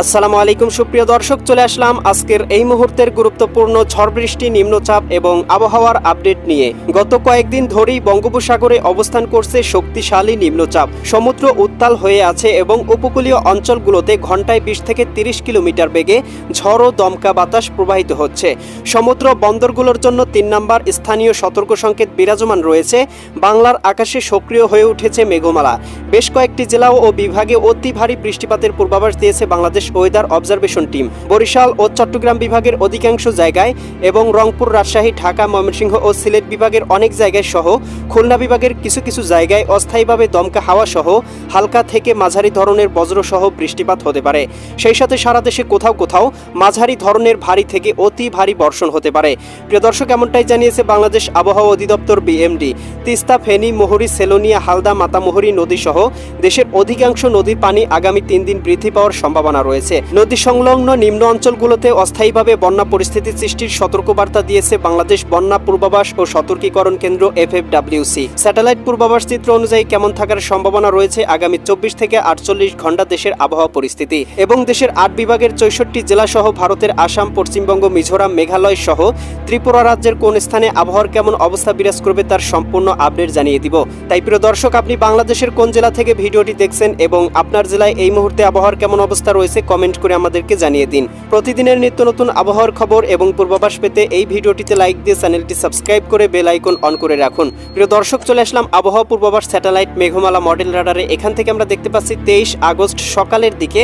আসসালামু আলাইকুম, সুপ্রিয় দর্শক, চলে আসলাম আজকের এই মুহূর্তের গুরুত্বপূর্ণ ঝড় বৃষ্টি, নিম্নচাপ এবং আবহাওয়ার আপডেট নিয়ে। গত কয়েকদিন ধরেই বঙ্গোপসাগরে অবস্থান করছে শক্তিশালী নিম্নচাপ। সমুদ্র উত্তাল হয়ে আছে এবং উপকূলীয় অঞ্চলগুলোতে ঘন্টায় বিশ থেকে তিরিশ কিলোমিটার বেগে ঝড় ও দমকা বাতাস প্রবাহিত হচ্ছে। সমুদ্র বন্দরগুলোর জন্য তিন নম্বর স্থানীয় সতর্ক সংকেত বিরাজমান রয়েছে। বাংলার আকাশে সক্রিয় হয়ে উঠেছে মেঘমালা। বেশ কয়েকটি জেলা ও বিভাগে অতি ভারী বৃষ্টিপাতের পূর্বাভাস দিয়েছে Bangladesh weather observation team, Barishal ও চট্টগ্রাম বিভাগের অধিকাংশ জায়গায় এবং রংপুর, রাজশাহী, ঢাকা, ময়মনসিংহ ও সিলেট বিভাগের অনেক জায়গায় সহ খুলনা বিভাগের কিছু কিছু জায়গায় অস্থায়ীভাবে দমকা হাওয়া সহ হালকা থেকে মাঝারি ধরনের বজ্র সহ বৃষ্টিপাত হতে পারে। সেই সাথে সারা দেশে কোথাও কোথাও মাঝারি ধরনের ভারী থেকে অতি ভারী বর্ষণ হতে পারে। প্রিয় দর্শক, এমনটাই জানিয়েছে বাংলাদেশ আবহাওয়া অধিদপ্তর বিএমডি। তিস্তা, ফেনী, মোহরি, সেলোনিয়া, হালদা, মাতামোহরী নদী সহ দেশের অধিকাংশ নদীর পানি আগামী তিন দিন বৃদ্ধি পাওয়ার সম্ভাবনা রয়েছে। নদী সংলগ্ন নিম্ন অঞ্চলগুলোতে অস্থায়ীভাবে বন্যা পরিস্থিতি সৃষ্টির সতর্কবার্তা দিয়েছে বাংলাদেশ বন্যা পূর্বাভাস ও সতর্কীকরণ কেন্দ্র এফএফডাব্লিউসি স্যাটেলাইট পূর্বাভাস চিত্র অনুযায়ী কেমন থাকার সম্ভাবনা রয়েছে আগামী চব্বিশ থেকে আটচল্লিশ ঘণ্টা দেশের আবহাওয়া পরিস্থিতি। এবং দেশের আট বিভাগের চৌষট্টি জেলা সহ ভারতের আসাম, পশ্চিমবঙ্গ, মিজোরাম, মেঘালয় সহ ত্রিপুরা রাজ্যের কোন স্থানে আবহাওয়ার কেমন অবস্থা বিরাজ করবে তার সম্পূর্ণ আপডেট জানিয়ে দিব। তাই প্রিয় দর্শক, আপনি বাংলাদেশের কোন জেলা থেকে ভিডিওটি দেখছেন এবং আপনার জেলায় এই মুহূর্তে আবহাওয়ার কেমন অবস্থা রয়েছে কমেন্ট করে আমাদেরকে জানিয়ে দিন। প্রতিদিনের নিত্য নতুন আবহাওয়ার খবর এবং পূর্বাভাস পেতে এই ভিডিওটিতে লাইক দিয়ে চ্যানেলটি সাবস্ক্রাইব করে বেল আইকন অন করে রাখুন। প্রিয় দর্শক, চলে আসলাম আবহাওয়া পূর্বাভাস স্যাটেলাইট মেঘমালা মডেল রাডারে। এখান থেকে আমরা দেখতে পাচ্ছি তেইশ আগস্ট সকালের দিকে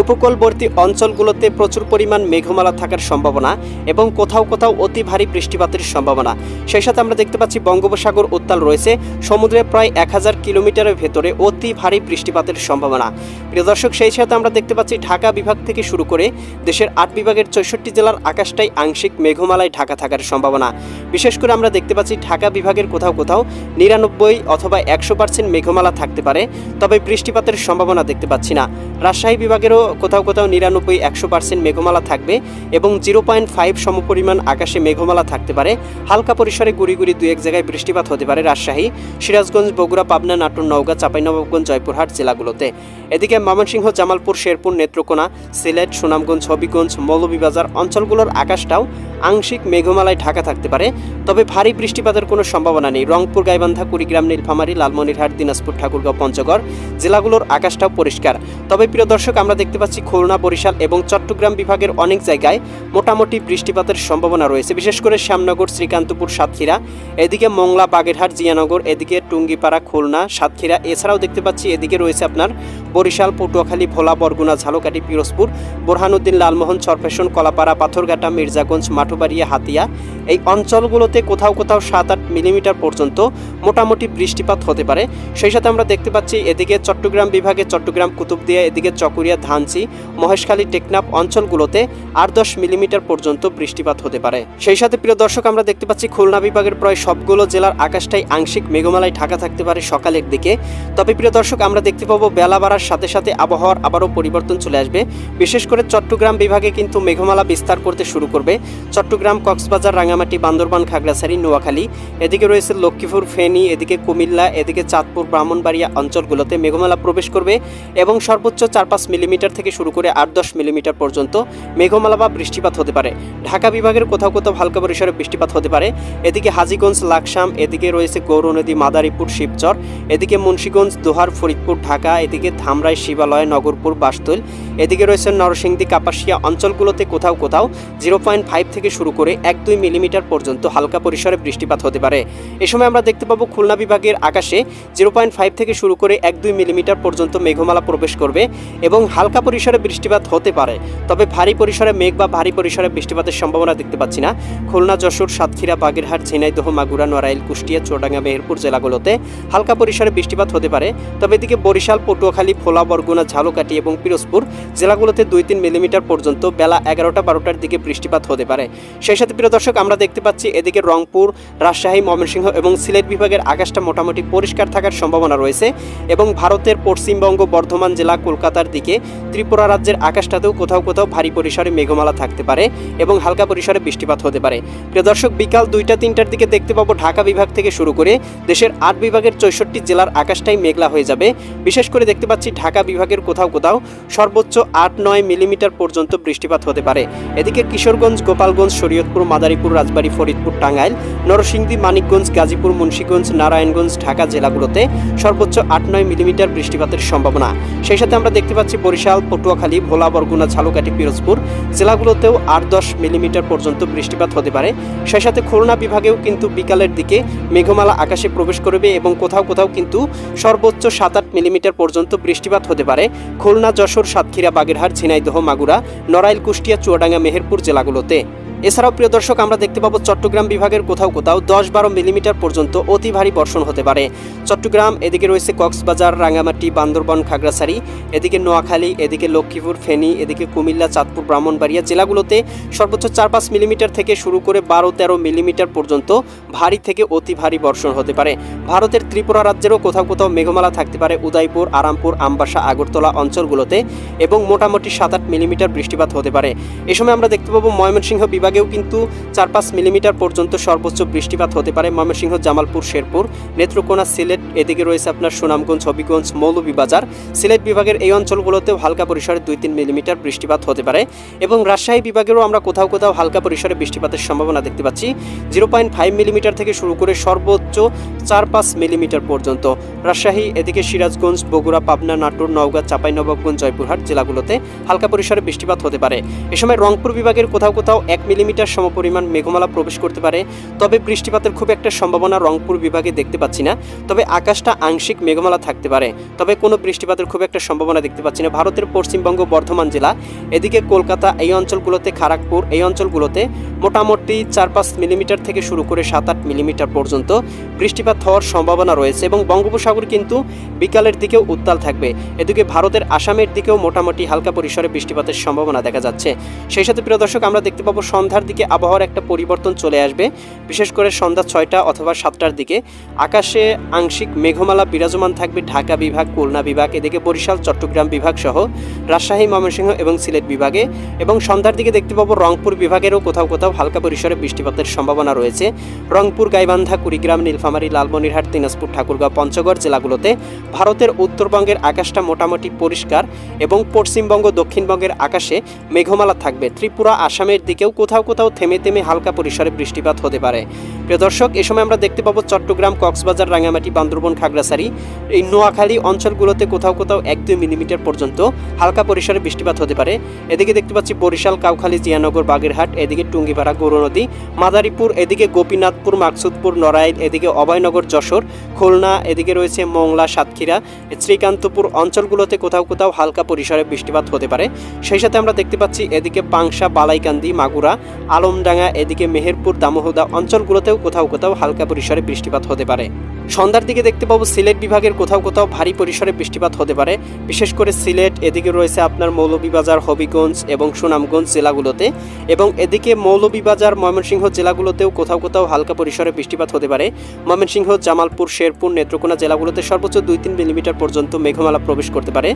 উপকূলবর্তী অঞ্চলগুলোতে প্রচুর পরিমাণ মেঘমালা থাকার সম্ভাবনা এবং কোথাও কোথাও অতি ভারী বৃষ্টিপাতের সম্ভাবনা। সেই সাথে আমরা দেখতে পাচ্ছি বঙ্গোপসাগর উত্তাল রয়েছে। সমুদ্রে প্রায় এক হাজার কিলোমিটারের ভেতরে অতি ভারী বৃষ্টিপাতের সম্ভাবনা। প্রিয় দর্শক, সেই সাথে আমরা দেখতে পাচ্ছি ঢাকা বিভাগ থেকে শুরু করে দেশের আট বিভাগের চৌষট্টি জেলার আকাশটাই আংশিক মেঘমালায় ঢাকা থাকার সম্ভাবনা। বিশেষ করে আমরা দেখতে পাচ্ছি ঢাকা বিভাগের কোথাও কোথাও নিরানব্বই অথবা একশো পার্সেন্ট মেঘমালা থাকতে পারে, তবে বৃষ্টিপাতের সম্ভাবনা দেখতে পাচ্ছি না। রাজশাহী বিভাগেরও কোথাও কোথাও নিরানব্বই একশো পার্সেন্ট মেঘমালা থাকবে এবং জিরো পয়েন্ট ফাইভ সমপরিমাণ আকাশে মেঘমালা থাকতে পারে। হালকা পরিসরে গুড়ি গুড়ি দু এক জায়গায় বৃষ্টিপাত হতে পারে রাজশাহী, সিরাজগঞ্জ, বগুড়া, পাবনা, নাটোর, নওগাঁ, চাঁপাইনবাবগঞ্জ, জয়পুরহাট জেলাগুলোতে। এদিকে ময়মনসিংহ, জামালপুর, শেরপুর, নেত্রকোনা সিলেট, সুনামগঞ্জ, হবিগঞ্জ, মৌলভীবাজার অঞ্চলগুলোর আকাশটাও আংশিক মেঘমালায় ঢাকা থাকতে পারে। তবে ভারী বৃষ্টিপাতের কোনো সম্ভাবনা নেই। রংপুর, গাইবান্ধা, কুড়িগ্রাম, নীলফামারী, লালমনিরহাট, দিনাজপুর, ঠাকুরগাঁও, পঞ্চগড় জেলাগুলোর আকাশটাও পরিষ্কার। তবে প্রিয় দর্শক, আমরা দেখতে পাচ্ছি খুলনা, বরিশাল এবং চট্টগ্রাম বিভাগের অনেক জায়গায় মোটামুটি বৃষ্টিপাতের সম্ভাবনা রয়েছে। বিশেষ করে শ্যামনগর, শ্রীকান্তপুর, সাতক্ষীরা, এদিকে মংলা, বাগেরহাট, জিয়ানগর, এদিকে টুঙ্গিপাড়া, খুলনা, সাতক্ষীরা, এছাড়াও দেখতে পাচ্ছি এদিকে রয়েছে আপনার বরিশাল, পটুয়াখালী, ভোলা, বরগুনা, ঝালকাঠি, পিরোজপুর, বোরহানুদ্দিন, লালমোহন, চরফেশন, কলাপাড়া, পাথরঘাটা, মির্জাগঞ্জ, মাঠুবাড়িয়া, হাতিয়া। এই অঞ্চলগুলোতে কোথাও কোথাও সাত আট মিলিমিটার পর্যন্ত মোটামুটি বৃষ্টিপাত হতে পারে। সেই সাথে আমরা দেখতে পাচ্ছি এদিকে চট্টগ্রাম বিভাগে চট্টগ্রাম, কুতুবদিয়া, এদিকে চকুরিয়া ধানচি মহেশখালী, টেকনাফ অঞ্চলগুলোতে আট দশ মিলিমিটার পর্যন্ত বৃষ্টিপাত হতে পারে। সেই সাথে প্রিয় দর্শক, আমরা দেখতে পাচ্ছি খুলনা বিভাগের প্রায় সবগুলো জেলার আকাশটাই আংশিক মেঘমালায় ঢাকা থাকতে পারে সকালের দিকে। তবে প্রিয় দর্শক, আমরা দেখতে পাবো বেলা সাথে সাথে আবহাওয়ার আবারও পরিবর্তন চলে আসবে। বিশেষ করে চট্টগ্রাম বিভাগে কিন্তু মেঘমালা বিস্তার করতে শুরু করবে। চট্টগ্রাম, কক্সবাজার রাঙামাটি বান্দরবান, খাগড়াছড়ি, নোয়াখালী, এদিকে রয়েছে লক্ষ্মীপুর, ফেনী, এদিকে কুমিল্লা, এদিকে চাঁদপুর, ব্রাহ্মণবাড়িয়া অঞ্চলগুলোতে মেঘমালা প্রবেশ করবে এবং সর্বোচ্চ চার পাঁচ মিলিমিটার থেকে শুরু করে আট দশ মিলিমিটার পর্যন্ত মেঘমালা বা বৃষ্টিপাত হতে পারে। ঢাকা বিভাগের কোথাও কোথাও হালকা পরিসরে বৃষ্টিপাত হতে পারে। এদিকে হাজীগঞ্জ, লাকসাম, এদিকে রয়েছে গৌর নদী মাদারীপুর, শিবচর, এদিকে মুন্সীগঞ্জ, দোহার, ফরিদপুর, ঢাকা, এদিকে ধামরাই শিবালয়, নগরপুর, বাসতুল। এদিকে রয়েছে নরসিংদী, কাপাসিয়া অঞ্চলগুলোতে কোথাও কোথাও জিরো পয়েন্ট ফাইভ থেকে শুরু করে এক দুই মিলিমিটার পর্যন্ত হালকা পরিসরে বৃষ্টিপাত হতে পারে। এ সময় আমরা দেখতে পাবো খুলনা বিভাগের আকাশে জিরো পয়েন্ট ফাইভ থেকে শুরু করে এক দুই মিলিমিটার পর্যন্ত মেঘমালা প্রবেশ করবে এবং হালকা পরিসরে বৃষ্টিপাত হতে পারে। তবে ভারী পরিসরে মেঘ বা ভারী পরিসরে বৃষ্টিপাতের সম্ভাবনা দেখতে পাচ্ছি না। খুলনা, যশোর, সাতক্ষীরা, বাগেরহাট ঝিনাইদহ মাগুরা, নড়াইল, কুষ্টিয়া, চুয়াডাঙ্গা, মেহেরপুর, জেলাগুলোতে হালকা পরিসরে বৃষ্টিপাত হতে পারে। তবে এদিকে বরিশাল, পটুয়াখালী ভোলা বরগুনা, ঝালকাঠি এবং পিরোজপুর জেলাগুলোতে দুই তিন মিলিমিটার পর্যন্ত বেলা এগারোটা বারোটার দিকে বৃষ্টিপাত হতে পারে। সেই সাথে প্রিয় দর্শক, আমরা দেখতে পাচ্ছি এদিকে রংপুর, রাজশাহী, ময়মনসিংহ এবং সিলেট বিভাগের আকাশটা মোটামুটি পরিষ্কার থাকার সম্ভাবনা রয়েছে এবং ভারতের পশ্চিমবঙ্গ, বর্ধমান জেলা, কলকাতার দিকে ত্রিপুরা রাজ্যের আকাশটাতেও কোথাও কোথাও ভারী পরিসরে মেঘমালা থাকতে পারে এবং হালকা পরিসরে বৃষ্টিপাত হতে পারে। প্রিয় দর্শক, বিকাল দুইটা তিনটার দিকে দেখতে পাবো ঢাকা বিভাগ থেকে শুরু করে দেশের আট বিভাগের চৌষট্টি জেলার আকাশটাই মেঘলা হয়ে যাবে। বিশেষ করে দেখতে পাচ্ছি ঢাকা বিভাগের কোথাও কোথাও সর্বোচ্চ আট নয় মিলিমিটার পর্যন্ত বৃষ্টিপাত হতে পারে। এদিকে কিশোরগঞ্জ, গোপালগঞ্জ, শরীয়তপুর, মাদারীপুর, রাজবাড়ী, ফরিদপুর, টাঙ্গাইল, নরসিংদী, মানিকগঞ্জ, গাজীপুর, মুন্সীগঞ্জ, নারায়ণগঞ্জ, ঢাকা জেলাগুলোতে সর্বোচ্চ আট নয় মিলিমিটার বৃষ্টিপাতের সম্ভাবনা। সেই সাথে আমরা দেখতে পাচ্ছি বরিশাল, পটুয়াখালী, ভোলা, বরগুনা, ঝালকাঠি, পিরোজপুর জেলাগুলোতেও আট দশ মিলিমিটার পর্যন্ত বৃষ্টিপাত হতে পারে। সেই সাথে খুলনা বিভাগেও কিন্তু বিকালের দিকে মেঘমালা আকাশে প্রবেশ করবে এবং কোথাও কোথাও কিন্তু সর্বোচ্চ সাত আট মিলিমিটার পর্যন্ত বৃষ্টিপাত হতে পারে। খুলনা যশোর সাতক্ষীরা বাগেরহাট ঝিনাইদহ মাগুরা নড়াইল কুষ্টিয়া চুয়াডাঙ্গা মেহেরপুর জেলাগুলোতে। এছাড়াও প্রিয় দর্শক, আমরা দেখতে পাবো চট্টগ্রাম বিভাগের কোথাও কোথাও দশ বারো মিলিমিটার পর্যন্ত অতি ভারী বর্ষণ হতে পারে। চট্টগ্রাম, এদিকে রয়েছে কক্সবাজার, রাঙ্গামাটি, বান্দরবন, খাগড়াছড়ি, এদিকে নোয়াখালী, এদিকে লক্ষ্মীপুর, ফেনী, এদিকে কুমিল্লা, চাঁদপুর, ব্রাহ্মণবাড়িয়া জেলাগুলোতে সর্বোচ্চ চার পাঁচ মিলিমিটার থেকে শুরু করে বারো তেরো মিলিমিটার পর্যন্ত ভারী থেকে অতি ভারী বর্ষণ হতে পারে। ভারতের ত্রিপুরা রাজ্যেরও কোথাও কোথাও মেঘমালা থাকতে পারে উদয়পুর, আরামপুর, আমবাসা, আগরতলা অঞ্চলগুলোতে এবং মোটামুটি সাত আট মিলিমিটার বৃষ্টিপাত হতে পারে। এ সময় আমরা দেখতে পাবো ময়মনসিংহ বিভাগেও কিন্তু চার পাঁচ মিলিমিটার পর্যন্ত সর্বোচ্চ বৃষ্টিপাত হতে পারে। ময়মনসিংহ, জামালপুর, শেরপুর, নেত্রকোনা, সিলেট, এদিকে রয়েছে আপনার সুনামগঞ্জ, হবিগঞ্জ, মৌলভীবাজার। সিলেট বিভাগের এই অঞ্চলগুলোতেও হালকা পরিসরে দুই তিন মিলিমিটার বৃষ্টিপাত হতে পারে এবং রাজশাহী বিভাগেরও আমরা কোথাও কোথাও হালকা পরিসরে বৃষ্টিপাতের সম্ভাবনা দেখতে পাচ্ছি। জিরো পয়েন্ট ফাইভ মিলিমিটার থেকে শুরু করে সর্বোচ্চ চার পাঁচ মিলিমিটার পর্যন্ত। রাজশাহী, এদিকে সিরাজগঞ্জ, বগুড়া, পাবনা, নাটোর, নওগাঁ, চাঁপাইনবাবগঞ্জ, জয়পুরহাট জেলাগুলোতে হালকা পরিসরে বৃষ্টিপাত হতে পারে। এ সময় রংপুর বিভাগের কোথাও কোথাও এক মিলিমিটার সমপরিমাণ মেঘমালা প্রবেশ করতে পারে, তবে বৃষ্টিপাতের খুব একটা সম্ভাবনা রংপুর বিভাগে দেখতে পাচ্ছি না। তবে আকাশটা আংশিক মেঘমালা থাকতে পারে, তবে কোনো বৃষ্টিপাতের খুব একটা সম্ভাবনা দেখতে পাচ্ছি না। ভারতের পশ্চিমবঙ্গ বর্ধমান জেলা, এদিকে কলকাতা এই অঞ্চলগুলোতে খড়গপুর এই অঞ্চলগুলোতে মোটামুটি চার পাঁচ মিলিমিটার থেকে শুরু করে সাত আট মিলিমিটার পর্যন্ত বৃষ্টিপাত হওয়ার সম্ভাবনা রয়েছে এবং বঙ্গোপসাগর কিন্তু বিকালের দিকেও উত্তাল থাকবে। এদিকে ভারতের আসামের দিকেও মোটামুটি হালকা পরিসরে বৃষ্টিপাতের সম্ভাবনা দেখা যাচ্ছে। সেই সাথে, প্রিয় দর্শক, আমরা দেখতে পাবো সন্ধ্যার দিকে আবহাওয়ার একটা পরিবর্তন চলে আসবে। বিশেষ করে সন্ধ্যা ছয়টা অথবা সাতটার দিকে। আকাশে আংশিক মেঘমালা বিরাজমান থাকবে ঢাকা বিভাগ, খুলনা বিভাগ, এদিকে বরিশাল, চট্টগ্রাম বিভাগ সহ রাজশাহী, ময়মনসিংহ এবং সিলেট বিভাগে। এবং সন্ধ্যার দিকে দেখতে পাবো রংপুর বিভাগেরও কোথাও কোথাও হালকা পরিসরে বৃষ্টিপাতের সম্ভাবনা রয়েছে। রংপুর, গাইবান্ধা, কুড়িগ্রাম, নীলফামারী, লালমনিরহাট, দিনাজপুর, ঠাকুরগাঁও, পঞ্চগড় জেলাগুলোতে ভারতের উত্তরবঙ্গের আকাশটা মোটামুটি পরিষ্কার এবং পশ্চিমবঙ্গ, দক্ষিণবঙ্গের আকাশে মেঘমালা থাকবে। ত্রিপুরা, আসামের দিকেও কোথাও কোথাও কোথাও থেমে থেমে হালকা পরিসরে বৃষ্টিপাত হতে পারে। প্রিয় দর্শক, এ সময় আমরা দেখতে পাবো চট্টগ্রাম, কক্সবাজার রাঙামাটি বান্দরবন, খাগড়াছড়ি। এই নোয়াখালী অঞ্চলগুলোতে কোথাও কোথাও এক দুই মিলিমিটার পর্যন্ত হালকা পরিসরে বৃষ্টিপাত হতে পারে। এদিকে দেখতে পাচ্ছি বরিশাল, কাউখালী, জিয়ানগর, বাগেরহাট, এদিকে টুঙ্গিপাড়া, গৌরনদী, মাদারীপুর, এদিকে গোপীনাথপুর, মাকসুদপুর, নড়াইল, এদিকে অভয়নগর, যশোর, খুলনা, এদিকে রয়েছে মংলা, সাতক্ষীরা, শ্রীকান্তপুর অঞ্চলগুলোতে কোথাও কোথাও হালকা পরিসরে বৃষ্টিপাত হতে পারে। সেই সাথে আমরা দেখতে পাচ্ছি এদিকে পাংশা, বালাইকান্দি, মাগুরা আলমডাঙ্গা এদিকে মেহেরপুর দামোহদা অঞ্চলগুলোতেও কোথাও কোথাও হালকা পরিসরে বৃষ্টিপাত হতে পারে। সন্ধ্যার দিকে দেখতে পাবো সিলেট বিভাগের কোথাও কোথাও ভারী পরিসরে বৃষ্টিপাত হতে পারে। বিশেষ করে সিলেট, এদিকে রয়েছে আপনার মৌলভীবাজার, হবিগঞ্জ এবং সুনামগঞ্জ জেলাগুলোতে এবং এদিকে মৌলভীবাজার, ময়মনসিংহ জেলাগুলোতেও কোথাও কোথাও হালকা পরিসরে বৃষ্টিপাত হতে পারে। ময়মনসিংহ, জামালপুর, শেরপুর, নেত্রকোনা জেলাগুলোতে সর্বোচ্চ দুই তিন মিলিমিটার পর্যন্ত মেঘমালা প্রবেশ করতে পারে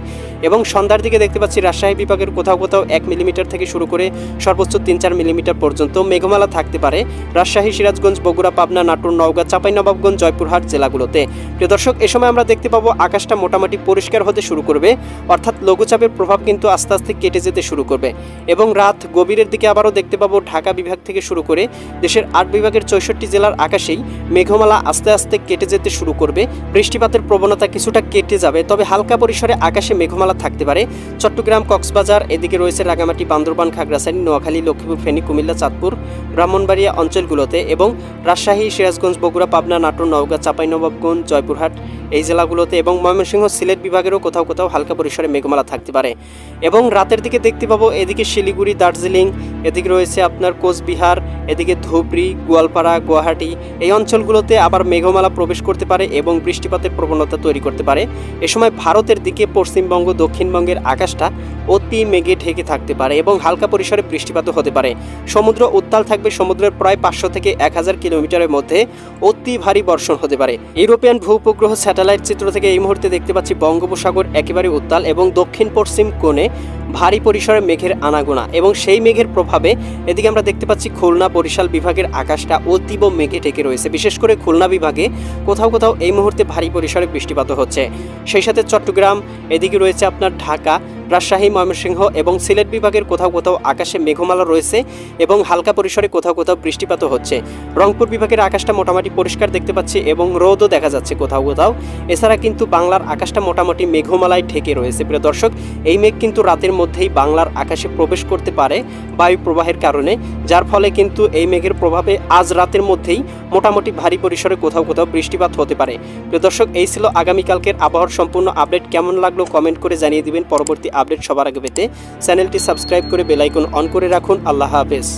এবং সন্ধ্যার দিকে দেখতে পাচ্ছি রাজশাহী বিভাগের কোথাও কোথাও এক মিলিমিটার থেকে শুরু করে সর্বোচ্চ তিন চার মিলিমিটার পর্যন্ত মেঘমালা থাকতে পারে। রাজশাহী, সিরাজগঞ্জ, বগুড়া, পাবনা, নাটোর, নওগাঁ, চাঁপাইনবাবগঞ্জ, জয়পুরহাট জেলাগুলোতে প্রিয় দর্শক, এ সময় আমরা দেখতে পাবো আকাশটা মোটামুটি পরিষ্কার হতে শুরু করবে। অর্থাৎ লঘুচাপের প্রভাব কিন্তু আস্তে আস্তে কেটে যেতে শুরু করবে। এবং রাত গভীরের দিকে আবারও দেখতে পাবো ঢাকা বিভাগ থেকে শুরু করে দেশের আট বিভাগের চৌষট্টি জেলার আকাশেই মেঘমালা আস্তে আস্তে কেটে যেতে শুরু করবে। বৃষ্টিপাতের প্রবণতা কিছুটা কেটে যাবে, তবে হালকা পরিসরে আকাশে মেঘমালা থাকতে পারে। চট্টগ্রাম, কক্সবাজার, এদিকে রয়েছে রাঙামাটি, বান্দরবান, খাগড়াছড়ি, নোয়াখালী, লক্ষ্মীপুর, ফেনী, কুমিল্লা, চাঁদপুর, ব্রাহ্মণবাড়িয়া অঞ্চলগুলোতে এবং রাজশাহী, সিরাজগঞ্জ, বগুড়া, পাবনা, নাটোর, নওগাঁ চাঁপাইনবাবগঞ্জ জয়পুরহাট এই জেলাগুলোতে এবং ময়মনসিংহ সিলেট বিভাগেরও কোথাও কোথাও হালকা পরিসরে মেঘমালা থাকতে পারে। এবং রাতের দিকে দেখতে পাবো এদিকে শিলিগুড়ি, দার্জিলিং, এদিকে রয়েছে আপনার কোচবিহার, এদিকে ধুবড়ি, গোয়ালপাড়া, গুয়াহাটি এই অঞ্চলগুলোতে আবার মেঘমালা প্রবেশ করতে পারে এবং বৃষ্টিপাতের প্রবণতা তৈরি করতে পারে। এ সময় ভারতের দিকে পশ্চিমবঙ্গ, দক্ষিণবঙ্গের আকাশটা অতি মেঘে ঢেকে থাকতে পারে এবং হালকা পরিসরে বৃষ্টিপাতও হতে পারে। সমুদ্র উত্তাল থাকবে সমুদ্রের প্রায় পাঁচশো থেকে এক হাজার কিলোমিটারের মধ্যে অতি ভারী বর্ষণ হতে পারে। ইউরোপিয়ান ভূপগ্রহ স্যাটেলাইট চিত্র থেকে এই মুহূর্তে দেখতে পাচ্ছি বঙ্গোপসাগর একেবারে উত্তাল এবং দক্ষিণ পশ্চিম কোণে ভারী পরিসরে মেঘের আনাগোনা এবং সেই মেঘের প্রভাবে এদিকে আমরা দেখতে পাচ্ছি খুলনা বরিশাল বিভাগের আকাশটা অতীব মেঘে ঢেকে রয়েছে। বিশেষ করে খুলনা বিভাগে কোথাও কোথাও এই মুহূর্তে ভারী পরিসরে বৃষ্টিপাত হচ্ছে। সেই সাথে চট্টগ্রাম, এদিকে রয়েছে আপনার ঢাকা রাজশাহী, ময়মনসিংহ এবং সিলেট বিভাগের কোথাও কোথাও আকাশে মেঘমালা রয়েছে এবং হালকা পরিসরে কোথাও কোথাও বৃষ্টিপাতও হচ্ছে। রংপুর বিভাগের আকাশটা মোটামুটি পরিষ্কার দেখতে পাচ্ছি এবং রোদও দেখা যাচ্ছে কোথাও কোথাও। এছাড়া কিন্তু বাংলার আকাশটা মোটামুটি মেঘমালায় ঢেকে রয়েছে। প্রিয় দর্শক, এই মেঘ কিন্তু রাতের মধ্যেই বাংলার আকাশে প্রবেশ করতে পারে বায়ু প্রবাহের কারণে, যার ফলে কিন্তু এই মেঘের প্রভাবে আজ রাতের মধ্যেই মোটামুটি ভারী পরিসরে কোথাও কোথাও বৃষ্টিপাত হতে পারে। প্রিয় দর্শক, এই ছিল আগামীকালকের আবহাওয়ার সম্পূর্ণ আপডেট। কেমন লাগল কমেন্ট করে জানিয়ে দিবেন। পরবর্তী আপডেট সবার আগে পেতে চ্যানেলটি সাবস্ক্রাইব করে বেলাইকন অন করে রাখুন। আল্লাহ হাফেজ।